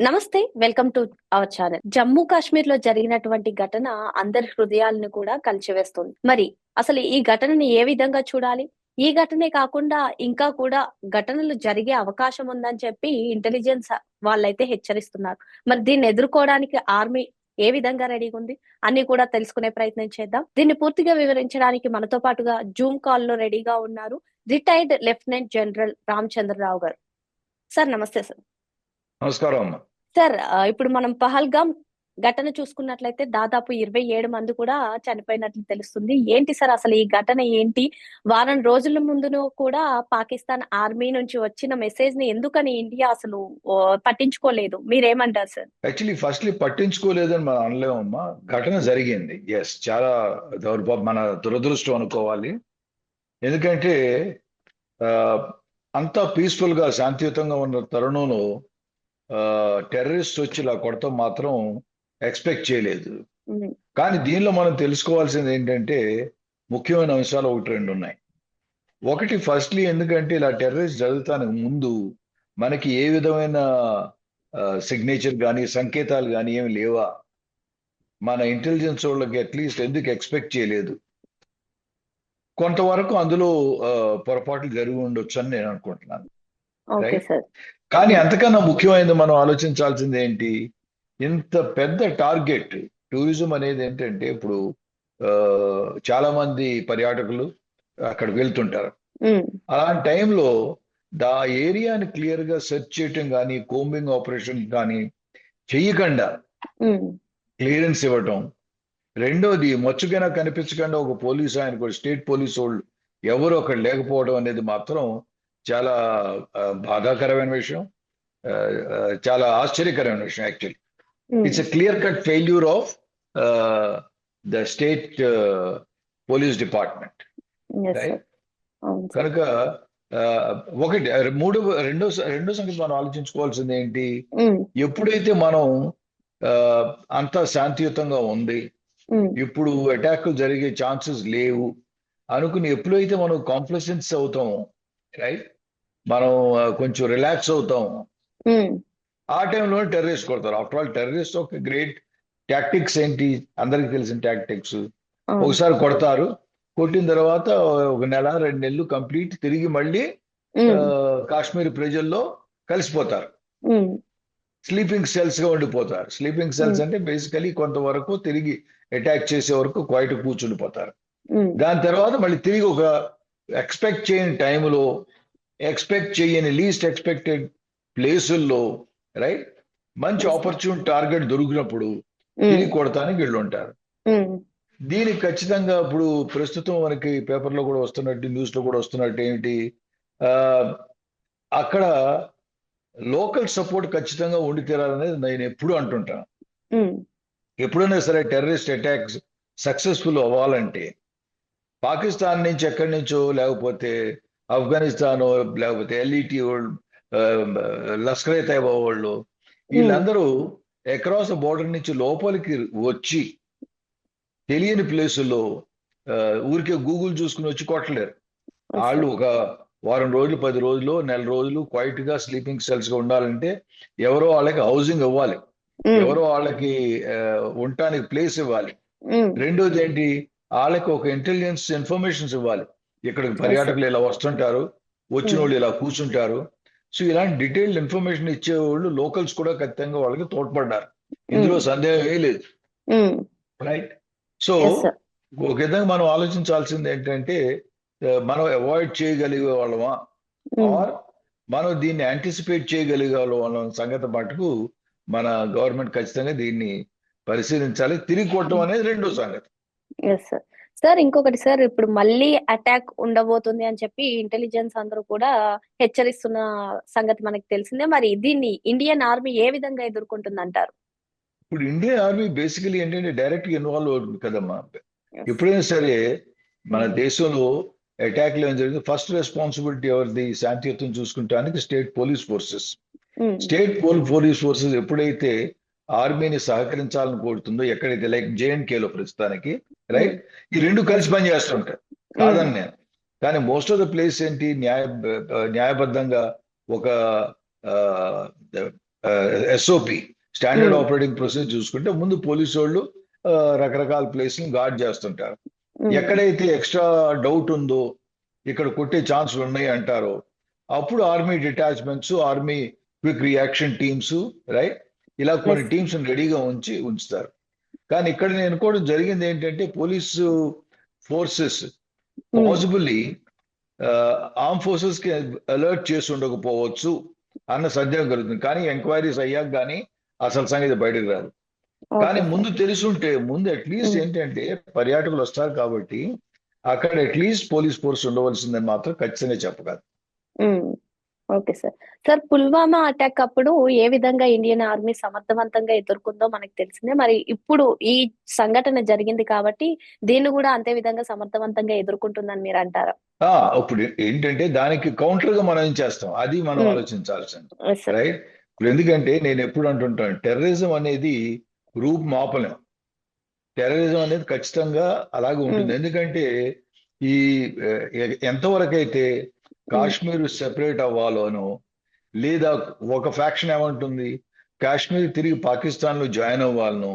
నమస్తే welcome to our channel. Jammu కాశ్మీర్లో జరిగినటువంటి ఘటన అందరి హృదయాలను కూడా కలిచివేస్తుంది. మరి అసలు ఈ ఘటనని ఏ విధంగా చూడాలి? ఈ ఘటనే కాకుండా ఇంకా కూడా ఘటనలు జరిగే అవకాశం ఉందని చెప్పి ఇంటెలిజెన్స్ వాళ్ళైతే హెచ్చరిస్తున్నారు. మరి దీన్ని ఎదుర్కోవడానికి ఆర్మీ ఏ విధంగా రెడీగా ఉంది? అన్ని కూడా తెలుసుకునే ప్రయత్నం చేద్దాం. దీన్ని పూర్తిగా వివరించడానికి మనతో పాటుగా జూమ్ కాల్లో రెడీగా ఉన్నారు రిటైర్డ్ లెఫ్టినెంట్ జనరల్ రామచంద్రరావు గారు. సార్ నమస్తే సార్. నమస్కారం. అమ్మ సార్ ఇప్పుడు మనం పహల్గామ్ ఘటన చూసుకున్నట్లయితే దాదాపు ఇరవై ఏడు మంది కూడా చనిపోయినట్లు తెలుస్తుంది. ఏంటి సార్ అసలు ఈ ఘటన ఏంటి? వారం రోజుల ముందును కూడా పాకిస్తాన్ ఆర్మీ నుంచి వచ్చిన మెసేజ్ని ఎందుకని ఇండియా అసలు పట్టించుకోలేదు? మీరేమంటారు సార్? యాక్చువల్లీ ఫస్ట్లీ పట్టించుకోలేదని మనం అనలేమమ్మా. ఘటన జరిగింది. ఎస్ చాలా దౌర్భా మన దురదృష్టం అనుకోవాలి. ఎందుకంటే ఆ, అంతా పీస్ఫుల్గా శాంతియుతంగా ఉన్న తరుణంలో టెర్రరిస్ట్ వచ్చి ఇలా కొడతాం మాత్రం ఎక్స్పెక్ట్ చేయలేదు. కానీ దీనిలో మనం తెలుసుకోవాల్సింది ఏంటంటే ముఖ్యమైన అంశాలు ఒకటి రెండు ఉన్నాయి. ఒకటి ఫస్ట్లీ ఎందుకంటే ఇలా టెర్రరిస్ట్ జరుగుతానికి ముందు మనకి ఏ విధమైన సిగ్నేచర్ కానీ సంకేతాలు కానీ ఏమి లేవా? మన ఇంటెలిజెన్స్ వాళ్ళకి అట్లీస్ట్ ఎందుకు ఎక్స్పెక్ట్ చేయలేదు? కొంతవరకు అందులో పొరపాట్లు జరిగి ఉండొచ్చు అని నేను అనుకుంటున్నాను. సార్. కానీ అంతకన్నా ముఖ్యమైనది మనం ఆలోచించాల్సింది ఏంటి? ఇంత పెద్ద టార్గెట్ టూరిజం అనేది ఏంటంటే ఇప్పుడు చాలా మంది పర్యాటకులు అక్కడికి వెళ్తుంటారు. అలాంటి టైంలో దా ఏరియాని క్లియర్గా సెర్చ్ చేయటం కానీ కోంబింగ్ ఆపరేషన్ కానీ చెయ్యకుండా క్లియరెన్స్ ఇవ్వటం. రెండోది మచ్చుకైనా కనిపించకుండా ఒక పోలీస్ ఆయనకు స్టేట్ పోలీస్ వాళ్ళు ఎవరు అక్కడ లేకపోవడం అనేది మాత్రం చాలా బాధాకరమైన విషయం. చాలా ఆశ్చర్యకరమైన విషయం actually it's a clear cut failure of the state police department కనుక ఒకటి మూడు రెండో రెండో సంగతి మనం ఆలోచించుకోవాల్సింది ఏంటి? ఉమ్, ఎప్పుడైతే మనం అంతా శాంతియుతంగా ఉంది ఉమ్, ఇప్పుడు అటాక్ జరిగే ఛాన్సెస్ లేవు అనుకుని ఎప్పుడైతే మనం కాంప్లసెన్స్ అవుతామో రైట్ మనం కొంచెం రిలాక్స్ అవుతాం. ఆ టైంలో టెర్రరిస్ట్ కొడతారు. ఆఫ్టర్ ఆల్ టెర్రరిస్ట్ ఒక గ్రేట్ టాక్టిక్స్ ఏంటి? అందరికి తెలిసిన టాక్టిక్స్ ఒకసారి కొడతారు. కొట్టిన తర్వాత ఒక నెల రెండు నెలలు కంప్లీట్ తిరిగి మళ్ళీ కాశ్మీర్ ప్రజల్లో కలిసిపోతారు. స్లీపింగ్ సెల్స్గా ఉండిపోతారు. స్లీపింగ్ సెల్స్ అంటే బేసికలీ కొంతవరకు తిరిగి అటాక్ చేసే వరకు క్వైట్ కూర్చుండిపోతారు. దాని తర్వాత మళ్ళీ తిరిగి ఒక ఎక్స్పెక్ట్ చేయని టైంలో ఎక్స్పెక్ట్ చేయని లీస్ట్ ఎక్స్పెక్టెడ్ ప్లేసుల్లో రైట్ మంచి ఆపర్చునిటీ టార్గెట్ దొరికినప్పుడు తిరిగి ఉమ్, కొడతానికి వీళ్ళు ఉంటారు ఉమ్, దీనికి ఖచ్చితంగా ఇప్పుడు ప్రస్తుతం మనకి పేపర్లో కూడా వస్తున్నట్టు న్యూస్లో కూడా వస్తున్నట్టు ఏమిటి ఆ, అక్కడ లోకల్ సపోర్ట్ ఖచ్చితంగా ఉండి తీరాలనేది నేను ఎప్పుడు అంటుంటాను. ఉమ్, ఎప్పుడైనా సరే టెర్రరిస్ట్ అటాక్స్ సక్సెస్ఫుల్ అవ్వాలంటే పాకిస్తాన్ నుంచి ఎక్కడి నుంచో లేకపోతే ఆఫ్ఘనిస్తాన్ లేకపోతే ఎల్ఈటి వాళ్ళు ఏ తైబా వాళ్ళు వీళ్ళందరూ అక్రాస్ బోర్డర్ నుంచి లోపలికి వచ్చి తెలియని ప్లేసుల్లో ఊరికే గూగుల్ చూసుకుని వచ్చి కొట్టలేరు. వాళ్ళు ఒక వారం రోజులు పది రోజులు నెల రోజులు క్వైట్గా స్లీపింగ్ సెల్స్గా ఉండాలంటే ఎవరో వాళ్ళకి హౌసింగ్ ఇవ్వాలి. ఎవరో వాళ్ళకి ఉండటానికి ప్లేస్ ఇవ్వాలి. రెండోది ఏంటి? వాళ్ళకి ఒక ఇంటెలిజెన్స్ ఇన్ఫర్మేషన్స్ ఇవ్వాలి. ఇక్కడికి పర్యాటకులు ఇలా వస్తుంటారు వచ్చిన వాళ్ళు ఇలా కూర్చుంటారు. సో ఇలాంటి డీటెయిల్డ్ ఇన్ఫర్మేషన్ ఇచ్చేవాళ్ళు లోకల్స్ కూడా ఖచ్చితంగా వాళ్ళకి తోడ్పడ్డారు. ఇందులో సందేహం ఏ లేదు. Right so yes, sir. ఒక విధంగా మనం ఆలోచించాల్సింది ఏంటంటే మనం అవాయిడ్ చేయగలిగే వాళ్ళమా? ఆర్ మనం దీన్ని యాంటిసిపేట్ చేయగలిగే వాళ్ళం సంగతి మటుకు మన గవర్నమెంట్ ఖచ్చితంగా దీన్ని పరిశీలించాలి. తిరిగి కొట్టడం అనేది రెండో సంగతి. సార్ ఇంకొకటి సార్ ఇప్పుడు మళ్ళీ అటాక్ ఉండబోతుంది అని చెప్పి ఇంటెలిజెన్స్ అందరూ కూడా హెచ్చరిస్తున్న సంగతి మనకి తెలిసిందే. మరి దీన్ని ఇండియన్ ఆర్మీ ఏ విధంగా ఎదుర్కొంటుంది అంటారు ఇప్పుడు ఇండియన్ ఆర్మీ బేసికలీ ఏంటంటే డైరెక్ట్ ఇన్వాల్వ్ అవుతుంది కదమ్మా. ఎప్పుడైనా సరే మన దేశంలో అటాక్లు ఏం జరిగింది? ఫస్ట్ రెస్పాన్సిబిలిటీ ఎవరిది? శాంతియుతం చూసుకుంటానికి స్టేట్ పోలీస్ ఫోర్సెస్ స్టేట్ పోల్ పోలీస్ ఫోర్సెస్ ఎప్పుడైతే ఆర్మీని సహకరించాలని కోరుతుందో ఎక్కడైతే లైక్ జేఎన్కేలో ప్రస్తుతానికి రైట్ ఈ రెండు కలిసి పనిచేస్తుంటాయి. కాదని నేను. కానీ మోస్ట్ ఆఫ్ ద ప్లేస్ ఏంటి న్యాయ న్యాయబద్ధంగా ఒక ఎస్ఓపి స్టాండర్డ్. ఆపరేటింగ్ ప్రొసీజర్ చూసుకుంటే ముందు పోలీసు వాళ్ళు రకరకాల ప్లేస్ని గార్డ్ చేస్తుంటారు. ఎక్కడైతే ఎక్స్ట్రా డౌట్ ఉందో ఇక్కడ కొట్టే ఛాన్సులు ఉన్నాయి అంటారో అప్పుడు army detachments army quick reaction teams right? ఇలా కొన్ని. టీమ్స్ రెడీగా ఉంచి ఉంచుతారు కానీ ఇక్కడ నేను అనుకోవడం జరిగింది ఏంటంటే పోలీసు ఫోర్సెస్ పాసిబుల్లీ ఆర్మ్ ఫోర్సెస్కి అలర్ట్ చేసి ఉండకపోవచ్చు అన్న సందేహం కలుగుతుంది కానీ ఎంక్వైరీస్ అయ్యాక కానీ అసలు సంగతి బయటకు రాదు కానీ. ముందు తెలుసుంటే ముందు అట్లీస్ట్ Mm. ఏంటంటే పర్యాటకులు వస్తారు కాబట్టి అక్కడ అట్లీస్ట్ పోలీస్ ఫోర్స్ ఉండవలసిందని మాత్రం ఖచ్చితంగా చెప్పగలరు ఉమ్, okay sir. Sir Pulwama attack అప్పుడు ఏ విధంగా ఇండియన్ ఆర్మీ సమర్థవంతంగా ఎదుర్కొందో మనకు తెలిసిందే. మరి ఇప్పుడు ఈ సంఘటన జరిగింది కాబట్టి దీన్ని కూడా అంతే విధంగా సమర్థవంతంగా ఎదుర్కొంటుందని మీరు అంటారా? ఇప్పుడు ఏంటంటే దానికి కౌంటర్గా మనం ఏం చేస్తాం? అది మనం. ఆలోచించాల్సింది. రైట్ ఇప్పుడు ఎందుకంటే నేను ఎప్పుడు అంటుంటాను టెర్రరిజం అనేది రూపు మాపలేం. టెర్రరిజం అనేది ఖచ్చితంగా అలాగే ఉంటుంది. ఎందుకంటే ఈ ఎ- ఎంతవరకు అయితే కాశ్మీర్ సెపరేట్ అవ్వాలోనో లేదా ఒక ఫ్యాక్షన్ ఏమంటుంది? కాశ్మీర్ తిరిగి పాకిస్తాన్లో జాయిన్ అవ్వాలను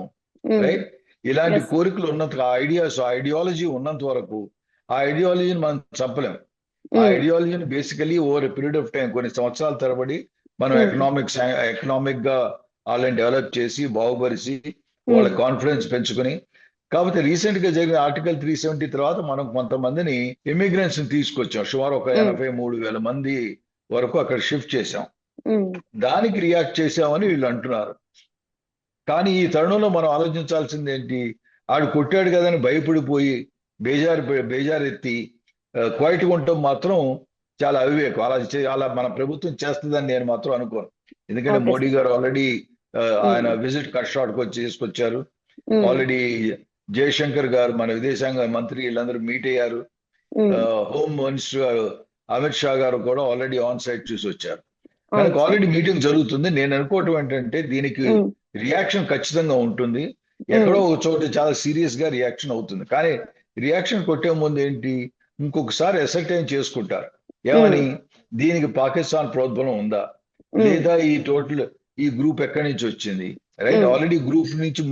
రైట్ ఇలాంటి Yes. కోరికలు ఉన్నంత ఐడియాస్ ఐడియాలజీ ఉన్నంత వరకు ఆ ఐడియాలజీని మనం చంపలేం. ఆ ఐడియాలజీని basically over period of time కొన్ని సంవత్సరాల తరబడి మనం Hmm. ఎకనామిక్స్ ఎకనామిక్గా వాళ్ళని డెవలప్ చేసి బాగుపరిచి వాళ్ళ కాన్ఫిడెన్స్ పెంచుకుని కాకపోతే రీసెంట్గా జరిగిన ఆర్టికల్ త్రీ సెవెంటీ తర్వాత మనం కొంతమందిని ఇమిగ్రెంట్స్ని తీసుకొచ్చాం. సుమారు ఒక. ఎనభై మూడు వేల మంది వరకు అక్కడ షిఫ్ట్ చేశాం. దానికి రియాక్ట్ చేశామని వీళ్ళు అంటున్నారు. కానీ ఈ తరుణంలో మనం ఆలోచించాల్సింది ఏంటి? ఆడు కొట్టాడు కదని భయపడిపోయి బేజారు బేజారెత్తి క్వైట్ ఉండటం మాత్రం చాలా అవివేకం. అలా అలా మన ప్రభుత్వం చేస్తుందని నేను మాత్రం అనుకోను. ఎందుకంటే మోడీ గారు ఆల్రెడీ ఆయన విజిట్ కట్ షాట్కి వచ్చి చేసుకొచ్చారు ఉమ్, ఆల్రెడీ జయశంకర్ గారు మన విదేశాంగ మంత్రి వీళ్ళందరూ మీట్ అయ్యారు. హోమ్ మినిస్టర్ గారు అమిత్ షా గారు కూడా ఆల్రెడీ ఆన్ సైట్ చూసి వచ్చారు. సార్. ఆల్రెడీ మీటింగ్ జరుగుతుంది. నేను అనుకోవటం ఏంటంటే దీనికి రియాక్షన్ ఖచ్చితంగా ఉంటుంది. ఎక్కడో ఒక చోట చాలా సీరియస్గా రియాక్షన్ అవుతుంది. కానీ రియాక్షన్ కొట్టే ముందు ఏంటి? ఇంకొకసారి అసర్టైన్ చేసుకుంటారు? ఏమని? దీనికి పాకిస్తాన్ ప్రోద్బలం ఉందా? లేదా ఈ టోటల్ ఈ గ్రూప్ ఎక్కడి నుంచి వచ్చింది? రైట్. ఆల్రెడీ గ్రూప్ నుంచి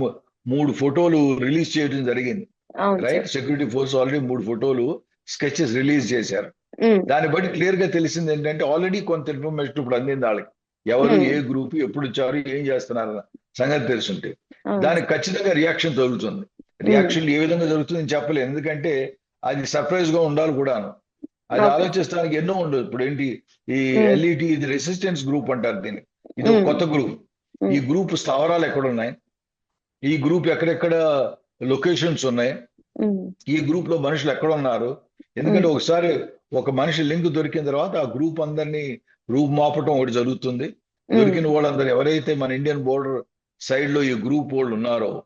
మూడు ఫోటోలు రిలీజ్ చేయడం జరిగింది. రైట్. సెక్యూరిటీ ఫోర్స్ ఆల్రెడీ మూడు ఫోటోలు స్కెచెస్ రిలీజ్ చేశారు. దాన్ని బట్టి క్లియర్గా తెలిసింది ఏంటంటే ఆల్రెడీ కొంత ఇన్ఫర్మేషన్ ఇప్పుడు అందింది వాళ్ళకి. ఎవరు. ఏ గ్రూప్ ఎప్పుడు వచ్చారు ఏం చేస్తున్నారు సంగతి తెలుసుంటే. దానికి ఖచ్చితంగా రియాక్షన్ జరుగుతుంది రియాక్షన్ ఏ విధంగా జరుగుతుంది అని చెప్పలేదు ఎందుకంటే అది సర్ప్రైజ్గా ఉండాలి కూడాను. అది. ఆలోచిస్తానికి ఎన్నో ఉండదు. ఇప్పుడు ఏంటి ఈ. ఎల్ఈటి ఇది రెసిస్టెన్స్ గ్రూప్ అంటారు దీన్ని. ఇది ఒక. కొత్త గ్రూప్. ఈ గ్రూప్ స్థావరాలు ఎక్కడ ఉన్నాయి ఈ గ్రూప్ ఎక్కడెక్కడ లొకేషన్స్ ఉన్నాయి? ఈ గ్రూప్లో మనుషులు ఎక్కడ ఉన్నారు? ఎందుకంటే ఒకసారి ఒక మనిషి లింక్ దొరికిన తర్వాత ఆ గ్రూప్ అందరినీ గ్రూప్ మాపటం ఒకటి జరుగుతుంది. దొరికిన వాళ్ళందరూ ఎవరైతే మన ఇండియన్ బోర్డర్ సైడ్లో ఈ గ్రూప్ వాళ్ళు ఉన్నారో.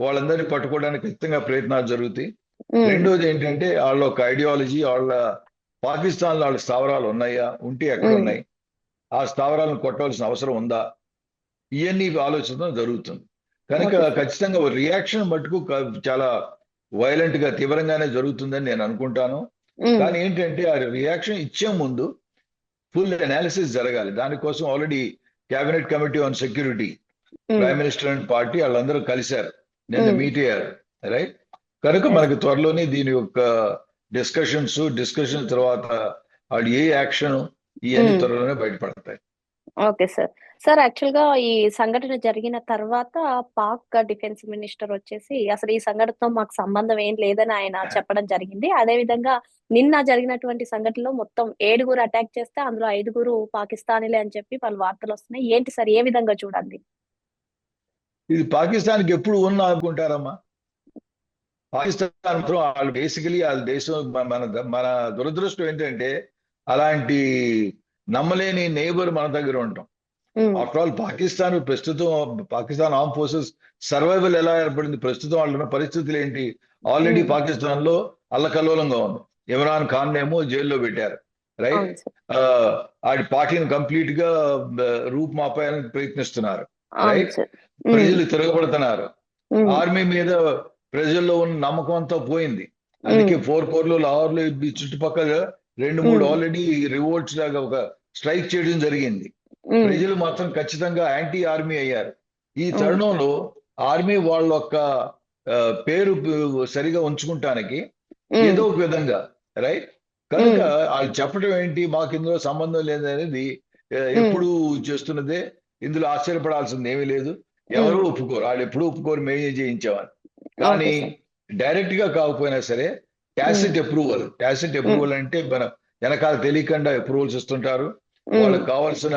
వాళ్ళందరినీ పట్టుకోవడానికి ఖచ్చితంగా ప్రయత్నాలు జరుగుతాయి. రెండోది ఏంటంటే వాళ్ళ ఒక ఐడియాలజీ వాళ్ళ పాకిస్తాన్లో వాళ్ళ స్థావరాలు ఉన్నాయా? ఉంటే ఎక్కడ. ఉన్నాయి? ఆ స్థావరాలను కొట్టవలసిన అవసరం ఉందా? ఇవన్నీ ఆలోచించడం జరుగుతుంది. కనుక. ఖచ్చితంగా రియాక్షన్ మటుకు చాలా వైలెంట్గా తీవ్రంగానే జరుగుతుందని నేను అనుకుంటాను. ఉమ్, కానీ ఏంటంటే ఆ రియాక్షన్ ఇచ్చే ముందు ఫుల్ అనాలిసిస్ జరగాలి. దానికోసం already cabinet committee on security prime minister and party వాళ్ళందరూ కలిశారు. నిన్న Hmm. మీట్ అయ్యారు. రైట్ కనుక Yes. మనకి త్వరలోనే దీని యొక్క డిస్కషన్స్ డిస్కషన్ తర్వాత వాడు ఏ యాక్షన్ ఇవన్నీ Hmm. త్వరలోనే బయటపడతాయి. ఓకే సార్ సార్ యాక్చువల్గా ఈ సంఘటన జరిగిన తర్వాత పాక్ డిఫెన్స్ మినిస్టర్ వచ్చేసి అసలు ఈ సంఘటనతో మాకు సంబంధం ఏం లేదని ఆయన చెప్పడం జరిగింది. అదే విధంగా నిన్న జరిగినటువంటి సంఘటనలో మొత్తం ఏడుగురు అటాక్ చేస్తే అందులో ఐదుగురు పాకిస్తానీలే అని చెప్పి పలు వార్తలు వస్తున్నాయి. ఏంటి సార్ ఏ విధంగా చూడాలి ఇది పాకిస్తాన్కి ఎప్పుడు ఉన్నా అనుకుంటారమ్మా. పాకిస్తాన్ మాత్రం వాళ్ళు బేసికలీ వాళ్ళ దేశం మన మన- మన దురదృష్టం ఏంటంటే అలాంటి నమ్మలేని నేబర్ మన దగ్గర ఉంటాం. ఆఫ్టర్ ఆల్ పాకిస్తాన్ ప్రస్తుతం పాకిస్తాన్ ఆర్మ్ ఫోర్సెస్ సర్వైవల్ ఎలా ఏర్పడింది? ప్రస్తుతం వాళ్ళు ఉన్న పరిస్థితులు ఏంటి? ఆల్రెడీ. పాకిస్తాన్లో అల్లకల్లోలంగా ఉంది. ఇమ్రాన్ ఖాన్ ఏమో జైల్లో పెట్టారు. రైట్ ఆడి పార్టీని కంప్లీట్గా రూప్ మాపాయాలని ప్రయత్నిస్తున్నారు. ఉమ్, ప్రజలు తిరగబడుతున్నారు. ఆర్మీ మీద ప్రజల్లో ఉన్న నమ్మకం అంతా పోయింది. అందుకే ఫోర్ కోర్లు లాహోర్లో ఈ చుట్టుపక్కల రెండు మూడు. ఆల్రెడీ రివోల్ట్స్ లాగా ఒక స్ట్రైక్ చేయడం జరిగింది. ప్రజలు మాత్రం ఖచ్చితంగా యాంటీ ఆర్మీ అయ్యారు. ఈ తరుణంలో ఆర్మీ వాళ్ళ యొక్క పేరు సరిగా ఉంచుకుంటానికి ఏదో ఒక విధంగా రైట్? కనుక వాళ్ళు చెప్పడం ఏంటి? మాకు ఇందులో సంబంధం లేదనేది ఎప్పుడు చేస్తున్నదే. ఇందులో ఆశ్చర్యపడాల్సింది ఏమీ లేదు. ఎవరు. ఒప్పుకోరు. వాళ్ళు ఎప్పుడు ఒప్పుకోరు. మేమే చేయించామని కానీ డైరెక్ట్గా కాకపోయినా సరే tacit approval. Tacit um, approval అంటే మన వెనకాల తెలియకుండా అప్రూవల్స్ ఇస్తుంటారు. వాళ్ళకి కావాల్సిన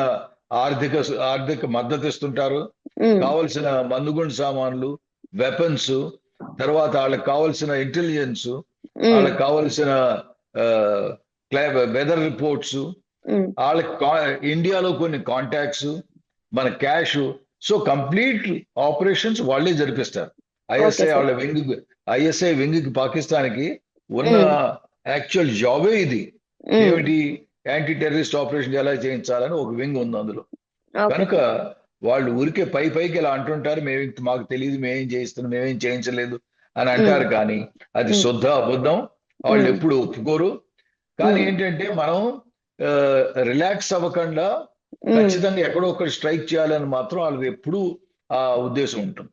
ఆర్థిక ఆర్థిక మద్దతు ఇస్తుంటారు. కావలసిన మందుగుండు సామాన్లు వెపన్స్ తర్వాత వాళ్ళకి కావాల్సిన ఇంటెలిజెన్స్ వాళ్ళకి కావాల్సిన వెదర్ రిపోర్ట్స్. వాళ్ళకి కా- ఇండియాలో కొన్ని కాంటాక్ట్స్ మన క్యాష్. సో కంప్లీట్ ఆపరేషన్స్ వాళ్ళే జరిపిస్తారు. ఐఎస్ఐ వాళ్ళ వింగ్ ఐఎస్ఐ వింగ్కి పాకిస్తాన్కి ఉన్న యాక్చువల్ జాబే ఇది. ఏమిటి? యాంటీ టెర్రరిస్ట్ ఆపరేషన్ ఎలా చేయించాలని ఒక వింగ్ ఉంది అందులో. కనుక వాళ్ళు ఊరికే పై పైకి ఇలా అంటుంటారు మేము మాకు తెలియదు మేమేం చేయిస్తున్నాం మేమేం చేయించలేదు అని అంటారు కానీ అది శుద్ధ అబద్ధం. వాళ్ళు ఎప్పుడు ఒప్పుకోరు. కానీ ఏంటంటే మనం రిలాక్స్ అవ్వకుండా. ఖచ్చితంగా ఎక్కడో ఒకటి స్ట్రైక్ చేయాలని మాత్రం వాళ్ళకి ఎప్పుడు ఆ ఉద్దేశం ఉంటుంది.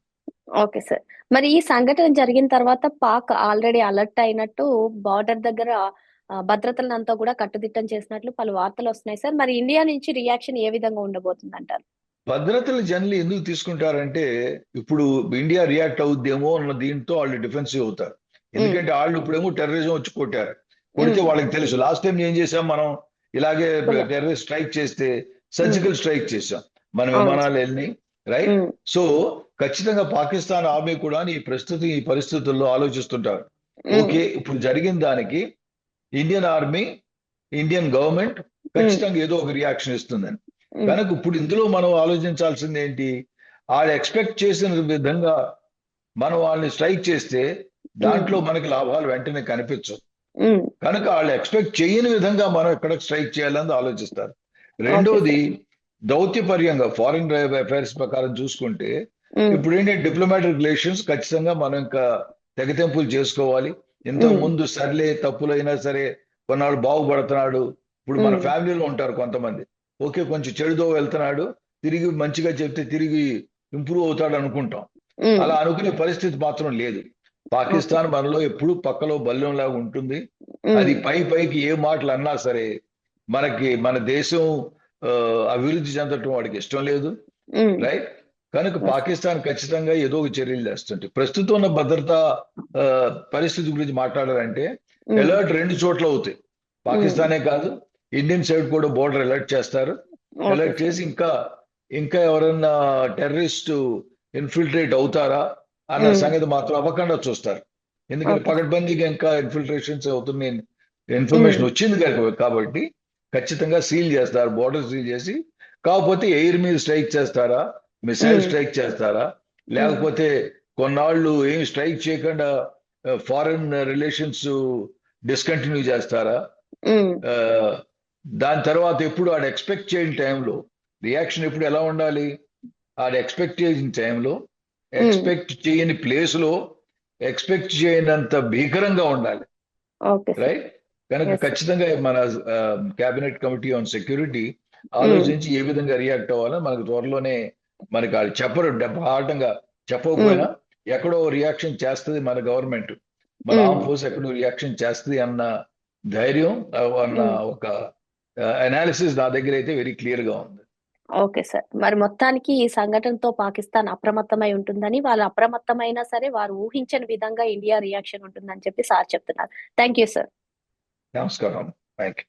Okay sir. మరి ఈ సంఘటన జరిగిన తర్వాత పాక్ ఆల్రెడీ అలర్ట్ అయినట్టు బార్డర్ దగ్గర ఆ, భద్రతలంతా కూడా కట్టుదిట్టం చేసినట్లు పలు వార్తలు వస్తున్నాయి సార్. మరి ఇండియా నుంచి రియాక్షన్ ఏ విధంగా ఉండబోతుంది అంటారు భద్రతలు జనరల్ ఎందుకు తీసుకుంటారంటే ఇప్పుడు ఇండియా రియాక్ట్ అవుద్దేమో అన్న దీంతో వాళ్ళు డిఫెన్సివ్ అవుతారు. ఎందుకంటే వాళ్ళు ఇప్పుడేమో టెర్రరిజం వచ్చి కొట్టారు. కొడితే వాళ్ళకి తెలుసు. లాస్ట్ టైం ఏం చేసాం మనం? ఇలాగే టెర్రరిస్ట్ స్ట్రైక్ చేస్తే సర్జికల్ స్ట్రైక్ చేసాం మన వెళ్ళి రైట్? సో ఖచ్చితంగా పాకిస్తాన్ ఆర్మీ కూడా ఈ ప్రస్తుతం ఈ పరిస్థితుల్లో ఆలోచిస్తుంటారు. ఓకే ఇప్పుడు జరిగిన దానికి ఇండియన్ ఆర్మీ ఇండియన్ గవర్నమెంట్ ఖచ్చితంగా ఏదో ఒక రియాక్షన్ ఇస్తుందని. ఉమ్, కనుక ఇప్పుడు ఇందులో మనం ఆలోచించాల్సింది ఏంటి? వాళ్ళు ఎక్స్పెక్ట్ చేసిన విధంగా మనం వాళ్ళని స్ట్రైక్ చేస్తే దాంట్లో మనకి లాభాలు వెంటనే కనిపించవు. ఉమ్, కనుక వాళ్ళు ఎక్స్పెక్ట్ చేయని విధంగా మనం ఎక్కడ స్ట్రైక్ చేయాలని ఆలోచిస్తారు. రెండోది దౌత్యపర్యంగా ఫారిన్ అఫైర్స్ ప్రకారం చూసుకుంటే ఇప్పుడు ఏంటంటే డిప్లొమాటిక్ రిలేషన్స్ ఖచ్చితంగా మనం ఇంకా తెగతెంపులు చేసుకోవాలి. ఇంతకు ముందు సర్లే తప్పులైనా సరే కొన్నాళ్ళు బాగుపడుతున్నాడు. ఇప్పుడు మన ఫ్యామిలీలో ఉంటారు కొంతమంది. ఓకే కొంచెం చెడుదో వెళ్తున్నాడు తిరిగి మంచిగా చెప్తే తిరిగి ఇంప్రూవ్ అవుతాడు అనుకుంటాం. అలా అనుకునే పరిస్థితి మాత్రం లేదు. పాకిస్తాన్ మనలో ఎప్పుడు పక్కలో బల్యంలాగా ఉంటుంది. అది పై పైకి ఏ మాటలు అన్నా సరే మనకి మన దేశం అభివృద్ధి చెందటం వాడికి ఇష్టం లేదు. రైట్ కనుక పాకిస్తాన్ ఖచ్చితంగా ఏదో ఒక చర్యలు చేస్తుంది ప్రస్తుతం ఉన్న భద్రతా పరిస్థితి గురించి మాట్లాడాలంటే ఉమ్, అలర్ట్ రెండు చోట్ల అవుతాయి. ఉమ్, పాకిస్తానే కాదు ఇండియన్ సైడ్ కూడా బోర్డర్ అలర్ట్ చేస్తారు. అలర్ట్ చేసి ఇంకా ఇంకా ఎవరన్నా టెర్రరిస్ట్ ఇన్ఫిల్ట్రేట్ అవుతారా అన్న ఉమ్, సంగతి మాత్రం అవ్వకుండా చూస్తారు. ఎందుకంటే పకడ్బందీగా ఇంకా ఇన్ఫిల్ట్రేషన్స్ అవుతున్నాయి. ఇన్ఫర్మేషన్ వచ్చింది కనుక కాబట్టి ఖచ్చితంగా సీల్ చేస్తారు బోర్డర్ సీల్ చేసి కాకపోతే ఎయిర్ మీద స్ట్రైక్ చేస్తారా? మిసైల్ స్ట్రైక్ చేస్తారా? ఉమ్, లేకపోతే కొన్నాళ్ళు ఏం స్ట్రైక్ చేయకుండా ఫారెన్ రిలేషన్స్ డిస్కంటిన్యూ చేస్తారా? ఉమ్, ఆ, దాని తర్వాత ఎప్పుడు ఆడ ఎక్స్పెక్ట్ చేయని టైంలో రియాక్షన్ ఎప్పుడు ఎలా ఉండాలి? ఆడ ఎక్స్పెక్ట్ చేసిన టైంలో ఎక్స్పెక్ట్ చేయని ప్లేస్లో ఎక్స్పెక్ట్ చేయనంత భీకరంగా ఉండాలి. రైట్ కనుక ఖచ్చితంగా మన క్యాబినెట్ కమిటీ ఆన్ సెక్యూరిటీ ఆలోచించి ఏ విధంగా రియాక్ట్ అవ్వాలో మనకు త్వరలోనే మనకి వాళ్ళు చెప్పరు ఉమ్, చెప్పకపోయినా ఎక్కడో రియాక్షన్ చేస్తుంది మన గవర్నమెంట్ మన ఆర్మ్ ఫోర్స్ ఎక్కడో రియాక్షన్ చేస్తుంది అన్న ధైర్యం అన్న. ఒక అనాలిసిస్ నా దగ్గర అయితే వెరీ క్లియర్గా ఉంది. Okay sir. మరి మొత్తానికి ఈ సంఘటనతో పాకిస్తాన్ అప్రమత్తమై ఉంటుందని వాళ్ళు అప్రమత్తమైనా సరే వారు ఊహించని విధంగా ఇండియా రియాక్షన్ ఉంటుందని చెప్పి సార్ చెప్తున్నారు. థ్యాంక్ యూ సార్ నమస్కారం. Thank you